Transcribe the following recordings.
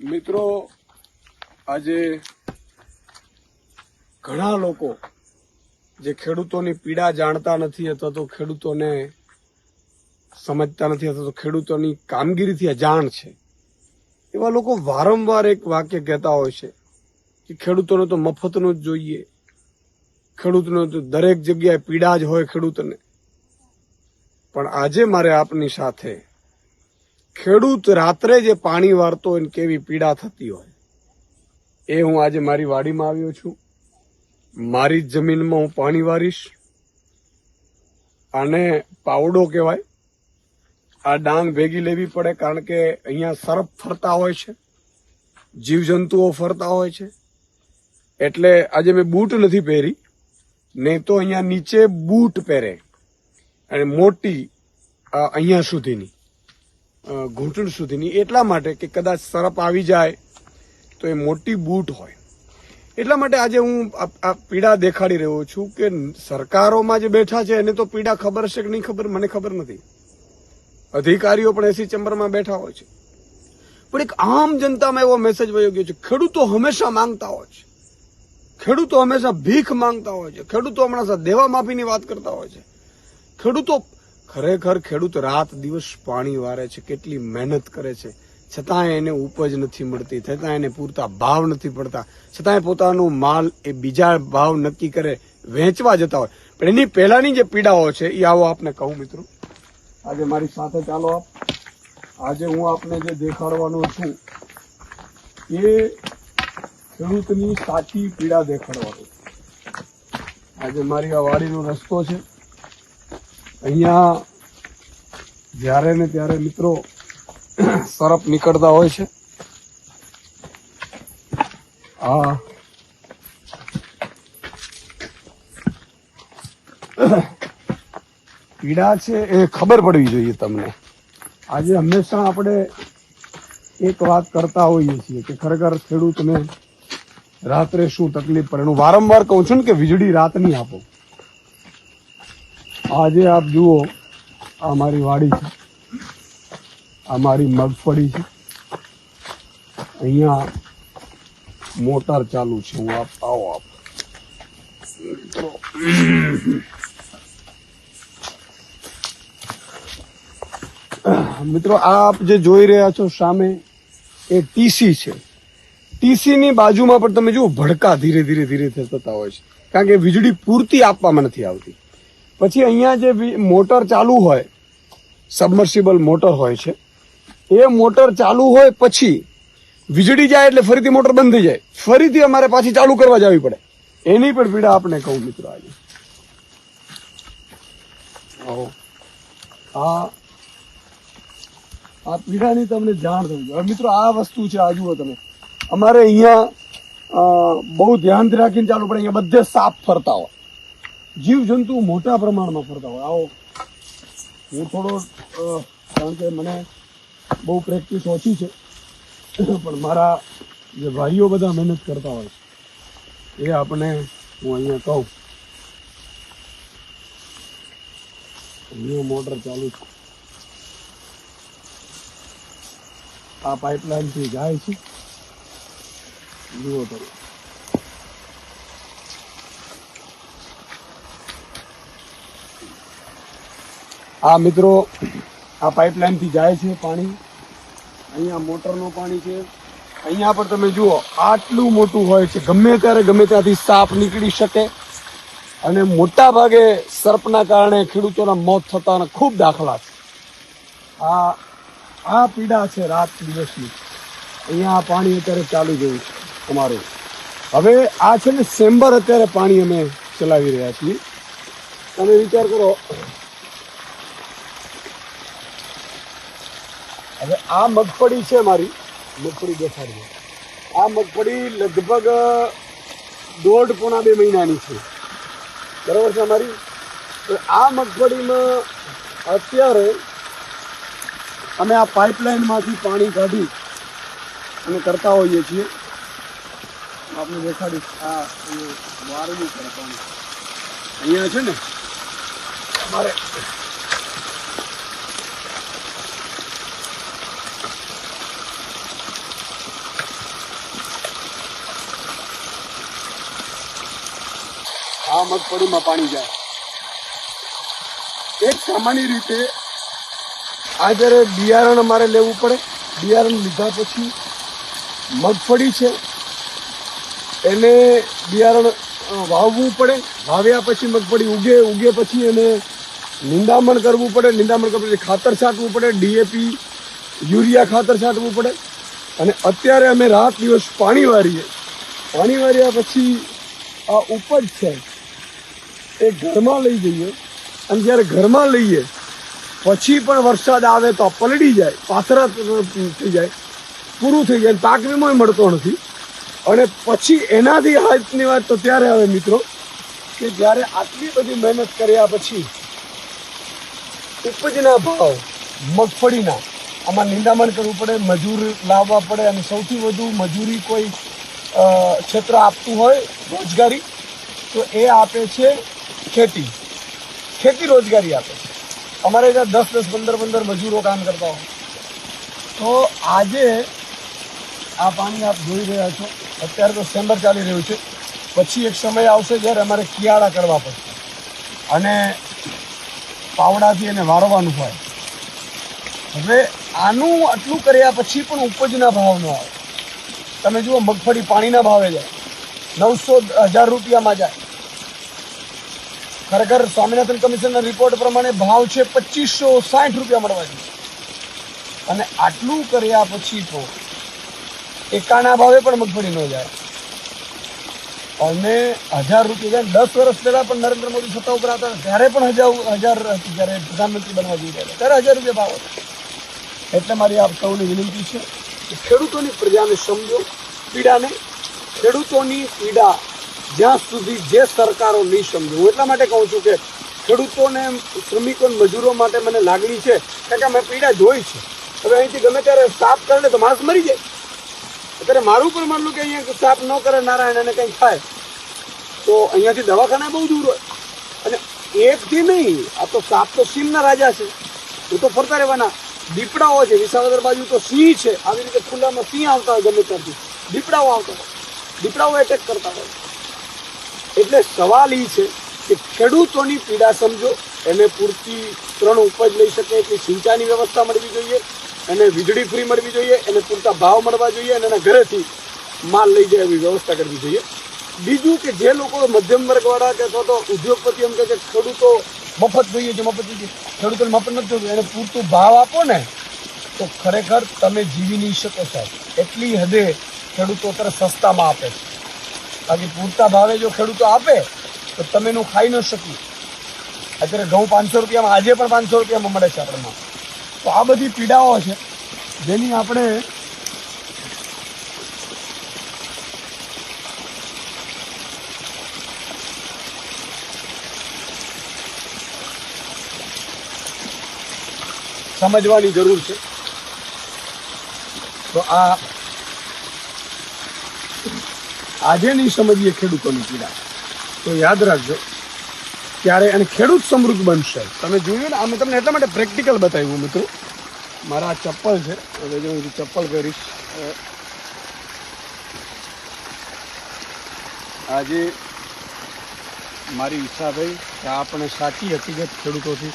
મિત્રો, આજે ઘણા લોકો જે ખેડૂતોની પીડા જાણતા નથી અથવા તો ખેડૂતોને સમજતા નથી અથવા તો ખેડૂતોની કામગીરીથી અજાણ છે. એવા લોકો વારંવાર એક વાક્ય કહેતા હોય છે કે ખેડૂતોને તો મફતનું જ જોઈએ. ખેડૂતને દરેક જગ્યાએ પીડા જ હોય ખેડૂતને. પણ આજે મારે આપની સાથે ખેડૂત રાત્રે જે પાણી વારતો હોય કેવી પીડા થતી હોય, એ હું આજે મારી વાડીમાં આવ્યો છું. મારી જમીનમાં હું પાણી વારીશ. આને પાવડો કહેવાય. આ ડાંગ ભેગી લેવી પડે કારણ કે અહીંયા સરપ ફરતા હોય છે. જીવજંતુઓ ફરતા હોય છે. એટલે આજે મેં બૂટ નથી પહેરી. નહીં તો અહીંયા નીચે બૂટ પહેરે. અને મોટી અહીંયા સુધીની ઘૂંટણ સુધીની. એટલા માટે કે કદાચ સરપ આવી જાય તો એ મોટી બૂટ હોય. એટલા માટે આજે હું આ પીડા દેખાડી રહ્યો છું કે સરકારોમાં જે બેઠા છે, એને તો પીડા ખબર છે કે નહીં ખબર? મને ખબર નથી. અધિકારીઓ પણ એસી ચેમ્બરમાં બેઠા હોય છે. પણ એક આમ જનતામાં એવો મેસેજ વયો ગયો છે, ખેડૂતો હંમેશા માંગતા હોય છે. ખેડૂતો હંમેશા ભીખ માંગતા હોય છે. ખેડૂતો હમણાં દેવા માફીની વાત કરતા હોય છે. ખેડૂતો ખરેખર ખેડૂત રાત દિવસ પાણી વારે છે, કેટલી મહેનત કરે છે. છતાંય એને ઉપજ નથી મળતી છતાં એને પૂરતા ભાવ નથી પડતા, છતાંય પોતાનો માલ એ બીજા ભાવ નક્કી કરે, વેચવા જતા હોય. પણ એની પહેલાની જે પીડાઓ છે એ આવો આપને કહું મિત્રો. આજે મારી સાથે ચાલો આપ. આજે હું આપને જે દેખાડવાનો છું, એ ખેડૂતની સાચી પીડા દેખાડવાનો. આજે મારી આ વાડીનો રસ્તો છે. અહીંયા જ્યારે ને ત્યારે મિત્રો સરપ નીકળતા હોય છે. આ પીડા છે એ ખબર પડવી જોઈએ તમને. આજે હંમેશા આપણે એક વાત કરતા હોઈએ છીએ કે ખરેખર ખેડૂતને રાત્રે શું તકલીફ પડે? હું વારંવાર કહું છું ને કે વીજળી રાતની આપો. આજે આપ જુઓ, આ મારી વાડી છે. આ મારી મગફળી છે. અહીંયા મોટર ચાલુ છે. હું આપ, આવો આપ. મિત્રો મિત્રો આપ જે જોઈ રહ્યા છો સામે, એ ટીસી છે. ટીસી ની બાજુમાં પણ તમે જુઓ, ભડકા ધીરે ધીરે ધીરે થતા હોય છે. કારણ કે વીજળી પૂરતી આપવામાં નથી આવતી. પછી અહીંયા જે મોટર ચાલુ હોય, સબમર્સિબલ મોટર હોય છે, એ મોટર ચાલુ હોય પછી વીજળી જાય એટલે ફરીથી મોટર બંધ થઈ જાય. ફરીથી અમારે પાછી ચાલુ કરવા જવી પડે. એની પણ પીડા આપણે કહું મિત્રો આજે. આ આ પીડાની તમને જાણ થઈ જોઈએ. મિત્રો, આ વસ્તુ છે આ જુઓ તમે અમારે અહીંયા બહુ ધ્યાનથી રાખીને ચાલુ પડે. અહીંયા બધે સાપ ફરતા હોય. જીવજંતુ મોટા પ્રમાણમાં ફરતા હોય. આવો. હું થોડો કારણ કે મને બહુ પ્રેક્ટિસ ઓછી છે. પણ મારા જે ભાઈઓ બધા મહેનત કરતા હોય એ આપણે હું અહીંયા કહું. ન્યૂ મોટર ચાલુ છે. આ પાઇપલાઇનથી જાય છે. જુઓ તમે આ મિત્રો, આ પાઇપલાઇનથી જાય છે પાણી. અહીંયા મોટરનું પાણી છે. અહીંયા પણ તમે જુઓ, આટલું મોટું હોય છે. ગમે ત્યારે ગમે ત્યાંથી સાપ નીકળી શકે. અને મોટા ભાગે સર્પના કારણે ખેડૂતોના મોત થતાના ખૂબ દાખલા છે. આ આ પીડા છે રાત દિવસની. અહીંયા પાણી અત્યારે ચાલુ ગયું છે. અમારું હવે આ છે ને સેમ્બર અત્યારે પાણી અમે ચલાવી રહ્યા છીએ. તમે વિચાર કરો. હવે આ મગફળી છે મારી. મગફળી દેખાડી આ મગફળી લગભગ દોઢ પોણા બે મહિનાની છે. બરાબર છે અમારી? તો આ મગફળીમાં અત્યારે અમે આ પાઇપલાઇનમાંથી પાણી કાઢી અને કરતા હોઈએ છીએ. આપણે દેખાડીશ આ અહીંયા છે ને, મારે આ મગફળીમાં પાણી જાય. એક સામાન્ય રીતે આ જ્યારે બિયારણ અમારે લેવું પડે. બિયારણ લીધા પછી મગફળી છે. એને બિયારણ વાવવું પડે. વાવ્યા પછી મગફળી ઉગે ઉગે પછી એને નિંદામણ કરવું પડે. નિંદામણ કરવું પછી ખાતર છાંટવું પડે, ડીએપી, યુરિયા ખાતર છાંટવું પડે. અને અત્યારે અમે રાત દિવસ પાણી વારીએ. પાણી વાર્યા પછી આ ઉપજ છે એ ઘરમાં લઈ જઈએ. અને જ્યારે ઘરમાં લઈએ, પછી પણ વરસાદ આવે તો પલડી જાય, પાથરા થઈ જાય, પૂરું થઈ જાય. પાક વીમો મળતો નથી. અને પછી એનાથી હાથની વાત તો ત્યારે આવે મિત્રો, કે જ્યારે આટલી બધી મહેનત કર્યા પછી ઉપજના ભાવ, મગફળીના, આમાં નિંદામણ કરવું પડે, મજૂર લાવવા પડે અને સૌથી વધુ મજૂરી કોઈ ક્ષેત્ર આપતું હોય રોજગારી, તો એ આપે છે ખેતી. ખેતી રોજગારી આપે છે. અમારે ત્યાં દસ દસ, પંદર પંદર મજૂરો કામ કરતા હોય. તો આજે આ પાણી આપ જોઈ રહ્યા છો. અત્યારે તો સેમ્બર ચાલી રહ્યું છે. પછી એક સમય આવશે જ્યારે અમારે કિયાળા કરવા પડશે. અને પાવડાથી એને વારવાનું હોય. હવે આનું આટલું કર્યા પછી પણ ઉપજના ભાવ ન આવે. તમે જુઓ, મગફળી પાણીના ભાવે જાય. નવસો હજાર રૂપિયામાં જાય. ખરેખર સ્વામિનાથન કમિશનના રિપોર્ટ પ્રમાણે ભાવ છે પચીસો સાઠ રૂપિયા મળવા જોઈએ. અને આટલું કર્યા પછી તો એકાના ભાવે પણ મગફળી ન જાય. અને હજાર રૂપિયા દસ વર્ષ પહેલા પણ નરેન્દ્ર મોદી સત્તા ઉપર હતા, ત્યારે પણ હજાર હજાર હતી, જ્યારે પ્રધાનમંત્રી બનવા જઈ રહ્યા ત્યારે હજાર રૂપિયા ભાવ હતો. એટલે મારી આપ સૌને વિનંતી છે કે ખેડૂતોની પ્રજાને સમજો, પીડાને. ખેડૂતોની પીડા જ્યાં સુધી જે સરકારો નહીં સમજો. હું એટલા માટે કહું છું કે ખેડૂતોને શ્રમિકો મજૂરો માટે મને લાગણી છે, કારણ કે મેં પીડા જોઈ છે. હવે અહીંથી ગમે ત્યારે સાફ કરે તો માણસ મરી જાય. અત્યારે મારું પણ માનલું કે અહીંયા સાફ ન કરે, નારાયણ અને કંઈ થાય. તો અહીંયાથી દવાખાના બહુ દૂર હોય. અને એકથી નહીં, આ તો સાપ તો સિંહના રાજા છે. એ તો ફરતા રહેવાના. દીપડાઓ છે, વિસાવદર બાજુ તો સિંહ છે. આવી રીતે ખુલ્લામાં સિંહ આવતા હોય ગમે ત્યાંથી. દીપડાઓ આવતા હોય. દીપડાઓ એટેક કરતા હોય. એટલે સવાલ એ છે કે ખેડૂતોની પીડા સમજો. એને પૂરતી ત્રણ ઉપજ લઈ શકે એટલી સિંચાઈની વ્યવસ્થા મળવી જોઈએ. એને વીજળી ફ્રી મળવી જોઈએ, એને પૂરતા ભાવ મળવા જોઈએ અને એના ઘરેથી માલ લઈ જાય એવી વ્યવસ્થા કરવી જોઈએ. બીજું કે જે લોકો મધ્યમ વર્ગવાળા કે અથવા તો ઉદ્યોગપતિ એમ કે છે ખેડૂતો મફત જોઈએ છે મફત જોઈએ. ખેડૂતોને મફત નથી જોતું એને પૂરતું ભાવ આપો ને, તો ખરેખર તમે જીવી નહીં શકો, સાહેબ. એટલી હદે ખેડૂતો અત્યારે સસ્તામાં આપે છે. બાકી પૂરતા ભાવે જો ખેડૂતો આપે, તો તમે એનું ખાઈ ન શકી અત્યારે ઘઉં પાંચસો રૂપિયામાં, આજે પણ પાંચસો રૂપિયામાં મળે છે આપણને. તો આ બધી પીડાઓ છે, જેની આપણે સમજવાની જરૂર છે. તો આ આજે નહીં સમજીએ ખેડૂતોની પીડા. તો યાદ રાખજો ત્યારે અને ખેડૂત સમૃદ્ધ બનશે. તમે જોયું ને અમે તમને એટલા માટે પ્રેક્ટિકલ બતાવ્યું મિત્રો. મારા ચપ્પલ છે. હવે જો હું ચપ્પલ પહેરીશ આજે મારી ઈચ્છા થઈ કે આપણે સાચી હકીકત ખેડૂતોથી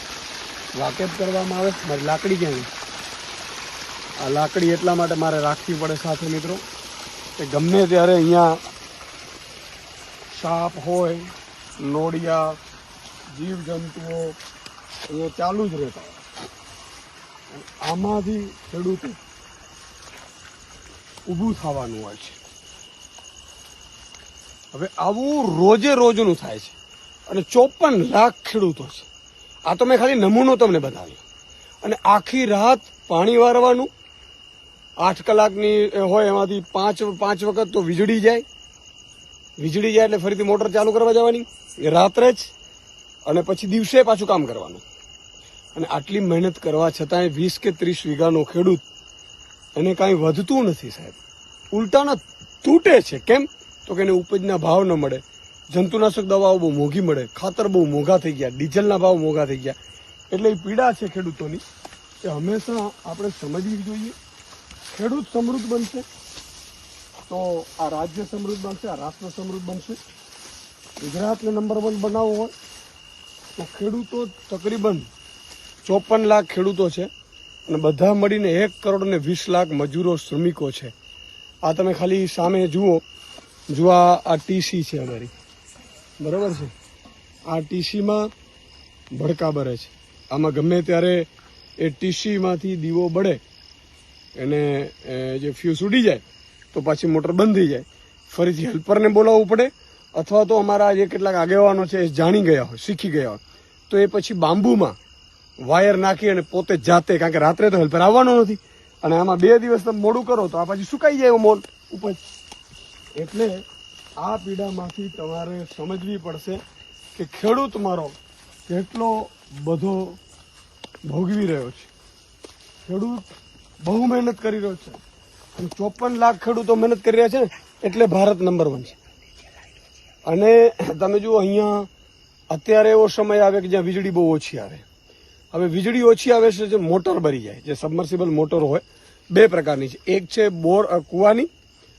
વાકેફ કરવામાં આવે. મારી લાકડી ક્યાં આ લાકડી એટલા માટે મારે રાખવી પડે સાથે મિત્રો, કે ગમે ત્યારે અહીંયા સાપ હોય નોળિયા જીવજંતુઓ એ ચાલુ જ રહેતા આમાંથી ખેડૂત ઊભું થવાનું હોય છે. હવે આવું રોજે રોજનું થાય છે. અને ચોપન લાખ ખેડૂતો છે. આ તો મેં ખાલી નમૂનો તમને બતાવ્યો. અને આખી રાત પાણી વારવાનું, આઠ કલાકની હોય એમાંથી પાંચ પાંચ વખત તો વીજળી જાય. વીજળી જાય એટલે ફરીથી મોટર ચાલુ કરવા જવાની. રાત્રે જ અને પછી દિવસે પાછું કામ કરવાનું. અને આટલી મહેનત કરવા છતાંય વીસ કે ત્રીસ વીઘાનો ખેડૂત એને કાંઈ વધતું નથી સાહેબ. ઉલટાના તૂટે છે. કેમ? તો કે એને ઉપજના ભાવ ન મળે. જંતુનાશક દવાઓ બહુ મોંઘી મળે. ખાતર બહુ મોંઘા થઈ ગયા. ડીઝલના ભાવ મોંઘા થઈ ગયા. એટલે એ પીડા છે ખેડૂતોની. એ હંમેશા આપણે સમજવી જોઈએ. ખેડૂત સમૃદ્ધ બનશે તો આ રાજ્ય સમૃદ્ધ બનશે, આ રાષ્ટ્ર સમૃદ્ધ બનશે. ગુજરાતને નંબર વન બનાવવો હોય. તો ખેડૂતો તકરીબન ચોપન લાખ ખેડૂતો છે અને બધા મળીને એક કરોડ ને વીસ લાખ મજૂરો શ્રમિકો છે. આ તમે ખાલી સામે જુઓ જો આ ટીસી છે અમારી. બરાબર છે? આ ટીસીમાં ભડકા બરે છે. આમાં ગમે ત્યારે એ ટીસીમાંથી દીવો બળે એને જે ફ્યુઝ ઉડી જાય, તો પાછી મોટર બંધ થઈ જાય. ફરીથી હેલ્પરને બોલાવવું પડે અથવા તો અમારા જે કેટલાક આગેવાનો છે એ જાણી ગયા હોય, શીખી ગયા હોય. તો એ પછી બાંબુમાં વાયર નાખી અને પોતે જાતે, કારણ કે રાત્રે તો હેલ્પર આવવાનો નથી. અને આમાં બે દિવસ તમે મોડું કરો તો આ પછી સુકાઈ જાય મોલ ઉપજ એટલે આ પીડામાંથી તમારે સમજવી પડશે કે ખેડૂત મારો કેટલો બધો ભોગવી રહ્યો છે. ખેડૂત બહુ મહેનત કરી રહ્યો છે. અને ચોપન લાખ ખેડૂતો મહેનત કરી રહ્યા છે એટલે ભારત નંબર વન છે. અને તમે જુઓ અહીંયા અત્યારે એવો સમય આવે કે જ્યાં વીજળી બહુ ઓછી આવે. હવે વીજળી ઓછી આવે છે જે મોટર ભરી જાય, જે સબમર્સિબલ મોટર હોય, બે પ્રકારની છે. એક છે બોર કૂવાની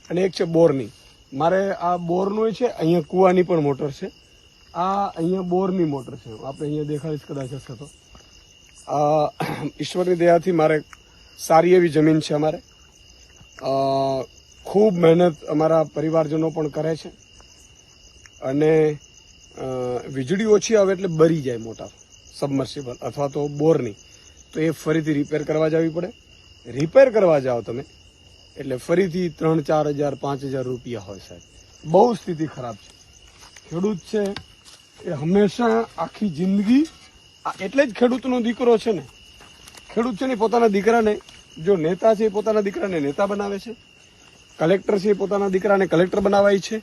અને એક છે બોરની. મારે આ બોરનું છે, અહીંયા કૂવાની પણ મોટર છે. આ અહીંયા બોરની મોટર છે. આપણે અહીંયા દેખાડીશ કદાચ હશે તો. ઈશ્વરની દયાથી મારે સારી એવી જમીન છે અમારે. ખૂબ મહેનત અમારા પરિવારજનો પણ કરે છે. અને વીજળી ઓછી આવે એટલે બરી જાય મોટા સબમર્સિબલ અથવા તો બોરની. તો એ ફરીથી રિપેર કરવા જવી પડે. રિપેર કરવા જાઓ તમે, એટલે ફરીથી ત્રણ, ચાર હજાર, પાંચ હજાર રૂપિયા હોય સાહેબ. બહુ સ્થિતિ ખરાબ છે. ખેડૂત છે, એ હંમેશા આખી જિંદગી એટલે જ ખેડૂતનો દીકરો છે ને. ખેડૂત છે ને પોતાના દીકરાને, જો નેતા છે એ પોતાના દીકરાને નેતા બનાવે છે. કલેક્ટર છે એ પોતાના દીકરાને કલેક્ટર બનાવાય છે.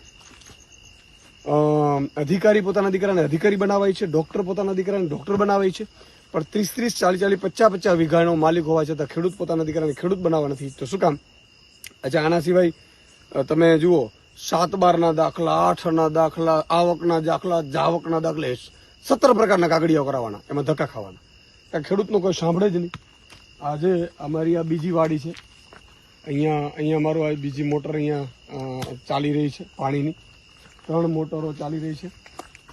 અધિકારી પોતાના દીકરાને અધિકારી બનાવાય છે, ડોક્ટર પોતાના દીકરાને ડોક્ટર બનાવાય છે. પણ ત્રીસ ત્રીસ ચાલીસ ચાલીસ પચાસ પચાસ વીઘાનો માલિક હોવા છતાં ખેડૂત પોતાના દીકરાને ખેડૂત બનાવવા નથી તો શું કામ? અચ્છા, આના સિવાય તમે જુઓ, સાત બારના દાખલા આઠના દાખલા, આવકના દાખલા, જાવકના દાખલે સત્તર પ્રકારના કાગળિયાઓ કરાવવાના, એમાં ધક્કા ખાવાના. ખેડૂતનો કોઈ સાંભળે જ નહીં. આજે અમારી આ બીજી વાડી છે. અહીંયા અહીંયા મારું આ બીજી મોટર અહીંયા ચાલી રહી છે પાણીની. ત્રણ મોટરો ચાલી રહી છે.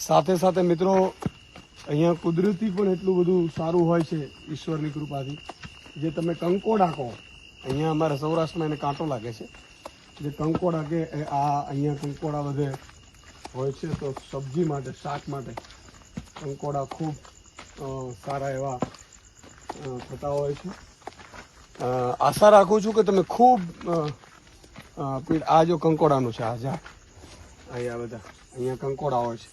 સાથે સાથે મિત્રો, અહીંયા કુદરતી પણ એટલું બધું સારું હોય છે ઈશ્વરની કૃપાથી. જે તમે કંકોડા કહો અહીંયા અમારા સૌરાષ્ટ્રમાં એને કાંટો લાગે છે. જે કંકોડા કે આ અહીંયા કંકોડા બધે હોય છે તો સબ્જી માટે, શાક માટે કંકોડા ખૂબ સારા એવા થતા હોય છે. આશા રાખું છું કે તમે ખૂબ આ જો કંકોડાનું છે, આ ઝાડ અહીંયા બધા. અહીંયા કંકોડા હોય છે.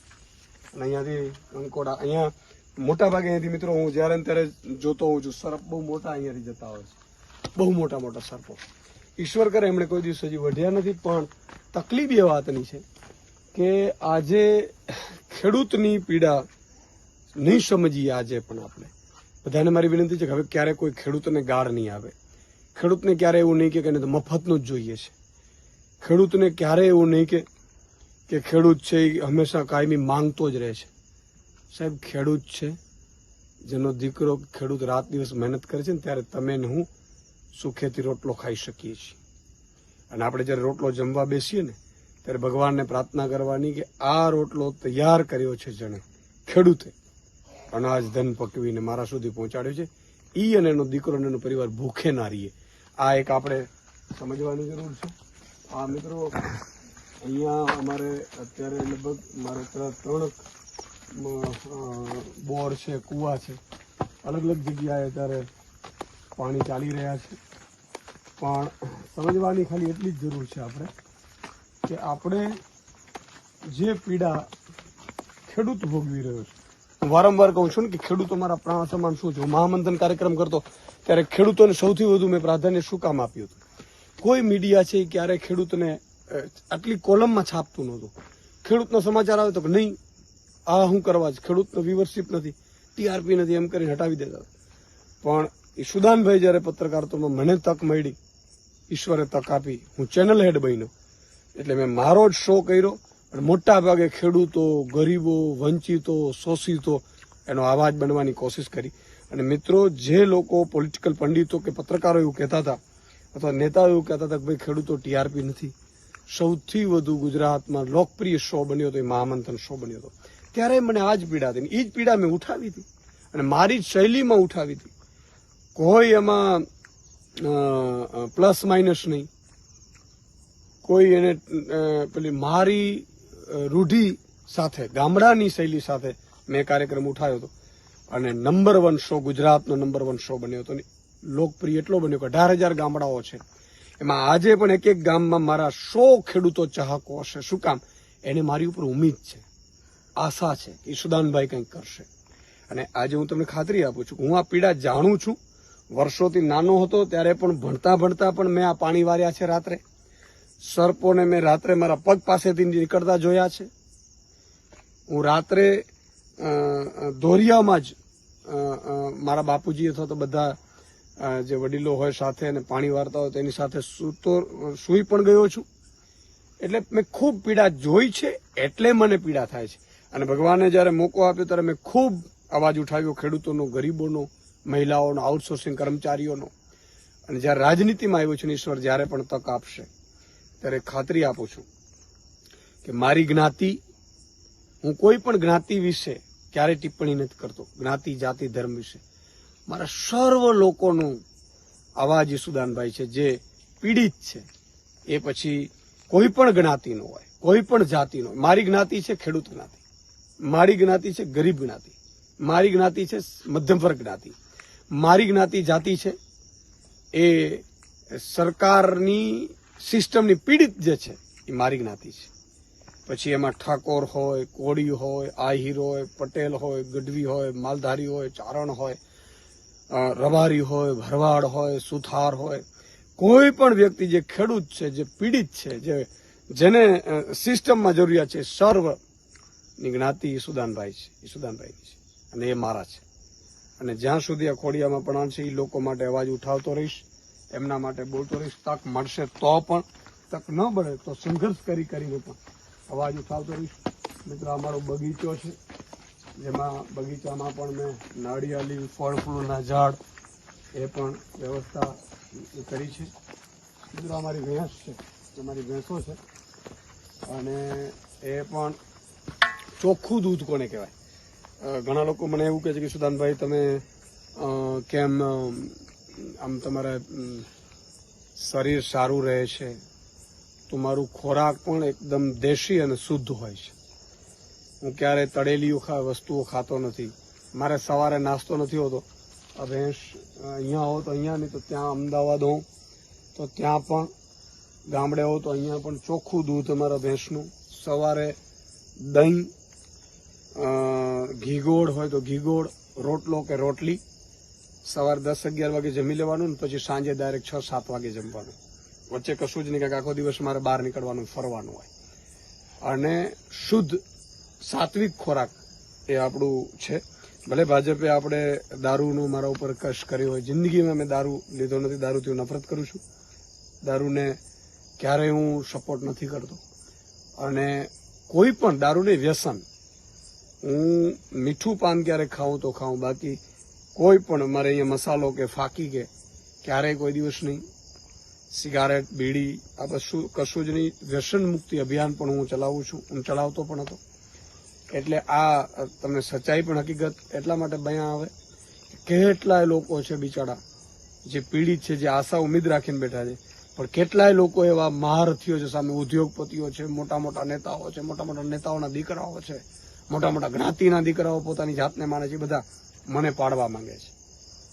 અને અહીંયાથી કંકોડા, અહીંયા મોટા ભાગે અહીંયાથી મિત્રો હું જ્યારે ત્યારે જોતો હોઉં છું, સર્પ બહુ મોટા અહીંયાથી જતા હોય છે. બહુ મોટા મોટા સર્પો. ઈશ્વર કરે એમણે કોઈ દિવસ હજી વઢ્યા નથી, પણ તકલીફ એ વાતની છે કે આજે ખેડૂતની પીડા નહીં સમજીએ આજે પણ આપણે. બધાને મારી વિનંતી છે કે હવે ક્યારે કોઈ ખેડૂતને ગાળ નહીં આવે. ખેડૂતને ક્યારે એવું નહીં કે એને તો મફતનું જ જોઈએ છે. ખેડૂતને ક્યારે એવું નહીં કે કે ખેડૂત છે એ હંમેશા કાયમી માંગતો જ રહે છે. સાહેબ, ખેડૂત છે, જેનો દીકરો ખેડૂત રાત દિવસ મહેનત કરે છે ને ત્યારે તમે ને હું સુખેથી રોટલો ખાઈ શકીએ છીએ. અને આપણે જ્યારે રોટલો જમવા બેસીએ ને, ત્યારે ભગવાનને પ્રાર્થના કરવાની કે આ રોટલો તૈયાર કર્યો છે જેણે, ખેડૂતે. અનાજ ધન પકવીને મારા સુધી પહોંચાડ્યો છે. ઈ અને એનો દીકરો અને એનો પરિવાર ભૂખે ના રહીએ. આ એક આપણે સમજવાની જરૂર છે. આ મિત્રો અહીંયા અમારે અત્યારે લગભગ મારે ત્રણ બોર છે, કૂવા છે. અલગ અલગ જગ્યાએ અત્યારે પાણી ચાલી રહ્યા છે. પણ સમજવાની ખાલી એટલી જ જરૂર છે આપણે કે આપણે જે પીડા ખેડૂત ભોગવી રહ્યો છે. હું વારંવાર કહું છું ને કે ખેડૂતો મારા પ્રાણ સમાન શું છે? મહામંથન કાર્યક્રમ કરતો ત્યારે ખેડૂતોને સૌથી વધુ મેં પ્રાધાન્ય શું કામ આપ્યું હતું? કોઈ મીડિયા છે ક્યારે ખેડૂતને આટલી કોલમમાં છાપતું નહોતું. ખેડૂતનો સમાચાર આવે તો કે નહીં, આ હું કરવા જ. ખેડૂતનો વ્યુવરશિપ નથી ટીઆરપી નથી, એમ કરીને હટાવી દેતા પણ પણ ઈશુદાનભાઈ જ્યારે પત્રકારત્વમાં મને તક મળી, ઈશ્વરે તક આપી, હું ચેનલ હેડ બન્યો. એટલે મેં મારો જ શો કર્યો, પણ મોટા ભાગે ખેડૂતો, ગરીબો, વંચિતો, શોષિતો, એનો અવાજ બનવાની કોશિશ કરી. અને મિત્રો, જે લોકો પોલિટિકલ પંડિતો કે પત્રકારો એવું કહેતા હતા, અથવા નેતાઓ એવું કહેતા હતા કે ભાઈ, ખેડૂતો ટીઆરપી નથી સૌથી વધુ ગુજરાતમાં લોકપ્રિય શો બન્યો હતો એ મહામંથન શો બન્યો હતો. ત્યારે મને આ જ પીડા હતી એ જ પીડા મેં ઉઠાવી હતી. અને મારી જ શૈલીમાં ઉઠાવી હતી. કોઈ એમાં પ્લસ માઇનસ નહીં. કોઈ એને પેલી મારી રૂઢિ સાથે, ગામડાની શૈલી સાથે મેં કાર્યક્રમ ઉઠાવ્યો હતો. અને નંબર વન શો ગુજરાતનો નંબર વન શો બન્યો હતો. લોકપ્રિય એટલો બન્યો કે અઢાર હજાર ગામડાઓ છે. એમાં આજે પણ એક એક ગામમાં મારા સો ખેડૂતો ચાહકો હશે. શું કામ? એને મારી ઉપર ઉમીદ છે. આશા છે ઈશુદાનભાઈ કંઈક કરશે. અને આજે હું તમને ખાતરી આપું છું હું આ પીડા જાણું છું. વર્ષોથી નાનો હતો ત્યારે પણ ભણતા ભણતા પણ મેં આ પાણી વાર્યા છે રાત્રે. સર્પોને મેં રાત્રે મારા પગ પાસેથી નીકળતા જોયા છે. હું રાત્રે દોરિયામાં જ મારા બાપુજી અથવા તો બધા જે વડીલો હોય સાથે અને પાણી વાર્તા હોય તેની સાથે સૂતો, સૂઈ પણ ગયો છું. એટલે મેં ખૂબ પીડા જોઈ છે, એટલે મને પીડા થાય છે. અને ભગવાને જ્યારે મોકો આપ્યો ત્યારે મેં ખૂબ અવાજ ઉઠાવ્યો ખેડૂતોનો, ગરીબોનો, મહિલાઓનો આઉટસોર્સિંગ કર્મચારીઓનો. અને જ્યારે રાજનીતિમાં આવ્યો છું ઈશ્વર જ્યારે પણ તક આપશે, ત્યારે ખાતરી આપું છું કે મારી જ્ઞાતિ, હું કોઈ પણ જ્ઞાતિ વિશે ક્યારેય ટિપ્પણી નથી કરતો. જ્ઞાતિ, જાતિ, ધર્મ વિશે. મારા સર્વ લોકોનો જ સુદાનભાઈ છે, જે પીડિત છે, એ પછી કોઈ પણ જ્ઞાતિનો હોય, કોઈ પણ જાતિનો. મારી જ્ઞાતિ છે ખેડૂત જ્ઞાતિ. મારી જ્ઞાતિ છે ગરીબ જ્ઞાતિ. મારી જ્ઞાતિ છે મધ્યમ વર્ગ જ્ઞાતિ. મારી જ્ઞાતિ જાતિ છે, એ સરકારની સિસ્ટમની પીડિત જે છે, એ મારી જ્ઞાતિ છે. પછી એમાં ઠાકોર હોય, કોળી હોય, આહિર હોય, પટેલ હોય, ગઢવી હોય, માલધારી હોય, ચારણ હોય રબારી હોય, ભરવાડ હોય, સુથાર હોય, કોઈ પણ વ્યક્તિ જે ખેડૂત છે, જે પીડિત છે, જે જેને સિસ્ટમમાં જરૂરિયાત છે, સર્વની જ્ઞાતિ ઈસુદાનભાઈ છે ઈસુદાનભાઈની છે અને એ મારા છે. અને જ્યાં સુધી આ ખોડિયામાં પણ છે એ લોકો માટે અવાજ ઉઠાવતો રહીશ, એમના માટે બોલતો રહીશ, તક મળશે તો પણ, તક ન મળે તો સંઘર્ષ કરી કરીને પણ અવાજ ઉઠાવતો રહીશ. મિત્રો, અમારો બગીચો છે. જેમાં બગીચામાં પણ મેં નાળિયેરી ફળ ફૂલના ઝાડ એ પણ વ્યવસ્થા કરી છે. મિત્રો, અમારી ભેંસ છે. અમારી ભેંસો છે. અને એ પણ ચોખ્ખું દૂધ કોને કહેવાય? ઘણા લોકો મને એવું કહે છે કે, સુદાનભાઈ, તમે કેમ આમ તમારે શરીર સારું રહે છે? તમારું ખોરાક પણ એકદમ દેશી અને શુદ્ધ હોય છે. હું ક્યારે તળેલી વસ્તુઓ ખાતો નથી. મારે સવારે નાસ્તો નથી હોતો. ભેંસ અહીંયા હો તો અહીંયા નહીં તો ત્યાં અમદાવાદ હોઉં, તો ત્યાં પણ, ગામડે હો તો અહીંયા પણ ચોખ્ખું દૂધ અમારા ભેંસનું. સવારે દહીં ઘીગોળ હોય તો ઘીગોળ, રોટલો કે રોટલી. સવારે દસ અગિયાર વાગે જમી લેવાનું ને પછી સાંજે ડાયરેક્ટ છ, સાત વાગે જમવાનું. વચ્ચે કશું જ નહીં કે આખો દિવસ મારે બહાર નીકળવાનું, ફરવાનું હોય. અને શુદ્ધ સાત્વિક ખોરાક એ આપણું છે. ભલે ભાજપે આપણે દારૂનો મારા ઉપર કશ કર્યો હોય, જિંદગીમાં મેં દારૂ લીધો નથી, દારૂથી હું નફરત કરું છું. દારૂને ક્યારેય હું સપોર્ટ નથી કરતો. અને કોઈ પણ દારૂને વ્યસન, હું મીઠું પાન ક્યારેક ખાઉં તો ખાઉં. બાકી કોઈ પણ મારે અહીંયા મસાલો કે ફાકી કે, ક્યારેય કોઈ દિવસ નહીં. સિગારેટ, બીડી, આ કશું કશું જ નહીં. વ્યસન મુક્તિ અભિયાન પણ હું ચલાવું છું. હું ચલાવતો પણ હતો. એટલે આ તમને સચ્ચાઈ પણ હકીકત એટલા માટે બયા આવે કેટલાય લોકો છે બિચારા જે પીડિત છે, જે આશા ઉમેદ રાખીને બેઠા છે. પણ કેટલાય લોકો એવા મહારથીઓ છે, સામે ઉદ્યોગપતિઓ છે, મોટા મોટા નેતાઓ છે, મોટા મોટા નેતાઓના દીકરાઓ છે, મોટા મોટા જ્ઞાતિના દીકરાઓ પોતાની જાતને માને છે, બધા મને પાડવા માંગે છે.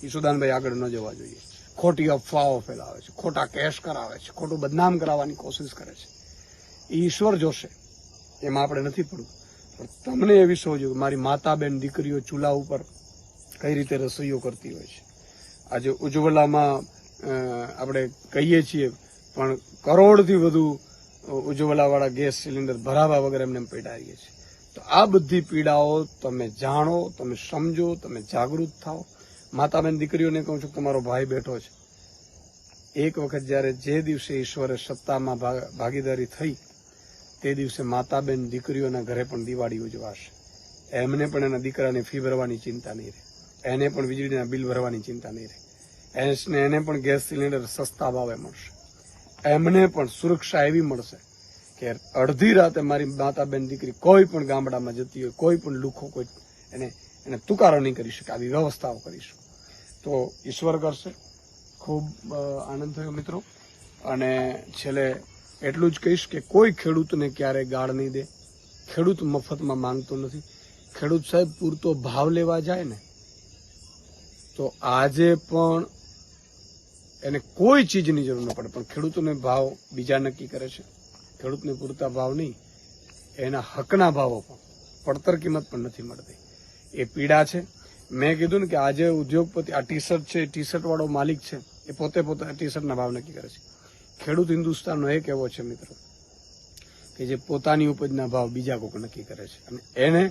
ઈસુદાનભાઈ આગળ ન જવા જોઈએ. ખોટી અફવાઓ ફેલાવે છે, ખોટા કેસ કરાવે છે, ખોટું બદનામ કરાવવાની કોશિશ કરે છે. એ ઈશ્વર જોશે, એમાં આપણે નથી પડવું. તમને એવી સોચ જોયું મારી માતા બેન દીકરીઓ ચૂલા ઉપર કઈ રીતે રસોઈઓ કરતી હોય છે. આજે ઉજ્જવલામાં આપણે કહીએ છીએ, પણ કરોડથી વધુ ઉજ્જવલાવાળા ગેસ સિલિન્ડર ભરાવા વગર એમને એમ છીએ તો આ બધી પીડાઓ તમે જાણો, તમે સમજો, તમે જાગૃત થાઓ. માતા બેન દીકરીઓને કહું છું તમારો ભાઈ બેઠો છે. એક વખત જ્યારે જે દિવસે ઈશ્વરે સત્તામાં ભાગીદારી થઈ તે દિવસે માતાબેન દીકરીઓના ઘરે પણ દિવાળી ઉજવાશે. એમને પણ એના દીકરાની ફી ભરવાની ચિંતા નહીં રહે. એને પણ વીજળીના બિલ ભરવાની ચિંતા નહીં રહે. એને એને પણ ગેસ સિલિન્ડર સસ્તા ભાવે મળશે. એમને પણ સુરક્ષા એવી મળશે કે અડધી રાતે મારી માતા બેન દીકરી કોઈ પણ ગામડામાં જતી હોય, કોઈ પણ લુખો કોઈ એને એને તુકારો નહીં કરી શકે, આવી વ્યવસ્થાઓ કરીશું. તો ઈશ્વર કરશે. ખૂબ આનંદ થયો મિત્રો. અને છેલ્લે એટલું જ કહીશ કે કોઈ ખેડૂતને ક્યારેય ગાળ નહીં દે. ખેડૂત મફતમાં માંગતો નથી. ખેડૂત સાહેબ, પૂરતો ભાવ લેવા જાય ને, તો આજે પણ એને કોઈ ચીજની જરૂર ન પડે. પણ ખેડૂતોને ભાવ બીજા નક્કી કરે છે. ખેડૂતને પૂરતા ભાવ નહીં, એના હકના ભાવો પણ પડતર કિંમત પણ નથી મળતી. એ પીડા છે. મેં કીધું ને કે આજે ઉદ્યોગપતિ, આ ટી શર્ટ છે ટી શર્ટ વાળો માલિક છે, એ પોતે પોતે ટી શર્ટના ભાવ નક્કી કરે છે. ખેડૂત હિન્દુસ્તાનનો એક એવો છે મિત્રો, કે જે પોતાની ઉપજના ભાવ બીજા કોઈક નક્કી કરે છે અને એને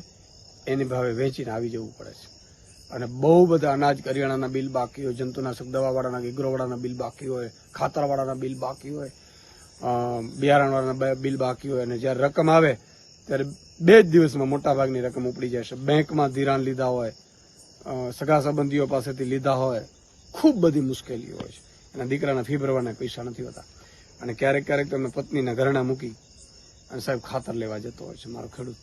એની ભાવે વેચીને આવી જવું પડે છે. અને બહુ બધા અનાજ કરિયાણાના બિલ બાકી હોય, જંતુનાશક દવાવાળાના એગ્રોવાળાના બિલ બાકી હોય, ખાતરવાળાના બિલ બાકી હોય બિયારણવાળાના બિલ બાકી હોય અને જ્યારે રકમ આવે ત્યારે બે જ દિવસમાં મોટાભાગની રકમ ઉપડી જાય છે. બેંકમાં ધિરાણ લીધા હોય સગા સંબંધીઓ પાસેથી લીધા હોય, ખૂબ બધી મુશ્કેલીઓ હોય છે. એના દીકરાના ફી ભરવાના પૈસા નથી હોતા. અને ક્યારેક ક્યારેક તો અમે પત્નીના ઘરણા મૂકી અને સાહેબ ખાતર લેવા જતો હોય છે મારો ખેડૂત.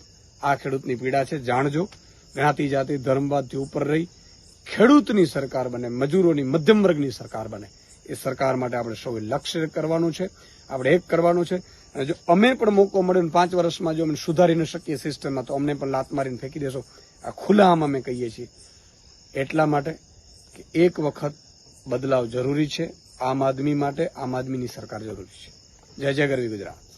આ ખેડૂતની પીડા છે, જાણજો. જ્ઞાતિ જાતિ ધર્મવાદથી ઉપર રહી ખેડૂતની સરકાર બને, મજૂરોની મધ્યમ વર્ગની સરકાર બને. એ સરકાર માટે આપણે સૌએ લક્ષ્ય કરવાનું છે, આપણે એક કરવાનું છે. અને જો અમે પણ મોકો મળ્યો ને પાંચ વર્ષમાં જો અમે સુધારી ન શકીએ સિસ્ટમમાં, તો અમને પણ લાત મારીને ફેંકી દેશો. આ ખુલ્લામાં અમે કહીએ છીએ એટલા માટે કે એક વખત બદલાવ જરૂરી છે. આમ આદમી માટે આમ આદમીની સરકાર જરૂરી છે. જય જય ગરવી ગુજરાત.